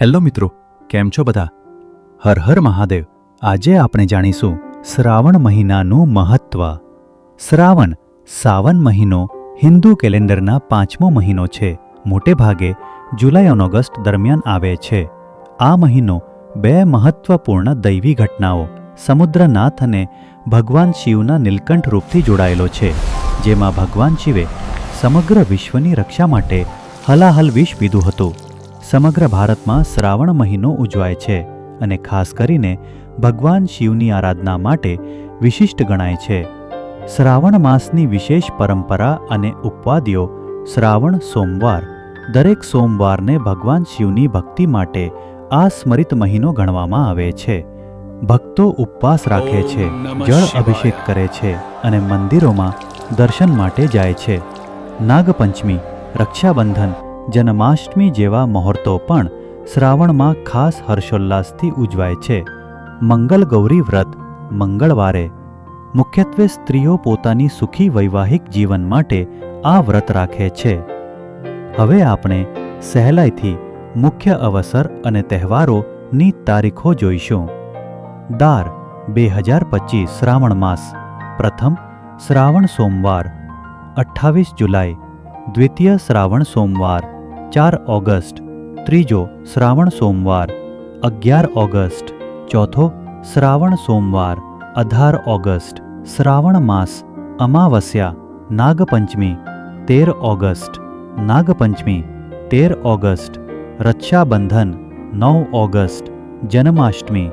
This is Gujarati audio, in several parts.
હેલો મિત્રો, કેમ છો બધા? હર હર મહાદેવ. આજે આપણે જાણીશું શ્રાવણ મહિનાનું મહત્વ. શ્રાવણ, સાવન મહિનો હિન્દુ કેલેન્ડરના પાંચમો મહિનો છે. મોટે ભાગે જુલાઈ અને ઓગસ્ટ દરમિયાન આવે છે. આ મહિનો બે મહત્વપૂર્ણ દૈવી ઘટનાઓ, સમુદ્રનાથ અને ભગવાન શિવના નીલકંઠ રૂપથી જોડાયેલો છે, જેમાં ભગવાન શિવે સમગ્ર વિશ્વની રક્ષા માટે હલાહલ વિષ પીધું હતું. સમગ્ર ભારતમાં શ્રાવણ મહિનો ઉજવાય છે અને ખાસ કરીને ભગવાન શિવની આરાધના માટે વિશિષ્ટ ગણાય છે. શ્રાવણ માસની વિશેષ પરંપરા અને ઉપવાદીઓ શ્રાવણ સોમવાર દરેક સોમવારને ભગવાન શિવની ભક્તિ માટે આ સ્મરિત મહિનો ગણવામાં આવે છે. ભક્તો ઉપવાસ રાખે છે જળ અભિષેક કરે છે અને મંદિરોમાં દર્શન માટે જાય છે. નાગપંચમી રક્ષાબંધન જન્માષ્ટમી જેવા મહોર્તો પણ શ્રાવણમાં ખાસ હર્ષોલ્લાસથી ઉજવાય છે. મંગલ ગૌરી વ્રત, મંગળવારે. મુખ્યત્વે સ્ત્રીઓ પોતાની સુખી વૈવાહિક જીવન માટે આ વ્રત રાખે છે. હવે આપણે સહેલાઈથી મુખ્ય અવસર અને તહેવારોની તારીખો જોઈશું. દાર, બે હજાર પચીસ શ્રાવણ માસ. પ્રથમ, શ્રાવણ સોમવાર. અઠ્ઠાવીસ જુલાઈ. દ્વિતીય શ્રાવણ સોમવાર. ચાર ઓગસ્ટ, ત્રીજો શ્રાવણ સોમવાર, અગિયાર ઓગસ્ટ, ચોથો શ્રાવણ સોમવાર, અઢાર ઓગસ્ટ, શ્રાવણ માસ, અમાવસ્યા, નાગપંચમી, તેર ઓગસ્ટ, નાગપંચમી, તેર ઓગસ્ટ, રક્ષાબંધન, નવ ઓગસ્ટ, જન્માષ્ટમી,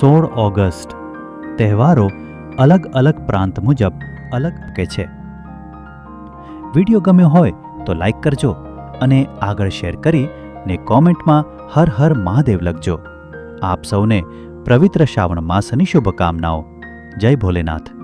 સોળ ઓગસ્ટ. તહેવારો અલગ અલગ પ્રાંત મુજબ અલગ કે છે. વીડિયો ગમ્યો હોય તો લાઈક કરજો. અને આગળ શેર કરી ને કોમેન્ટમાં હર હર મહાદેવ લખજો. આપ સૌને પવિત્ર શ્રાવણ માસની શુભકામનાઓ. જય ભોલેનાથ.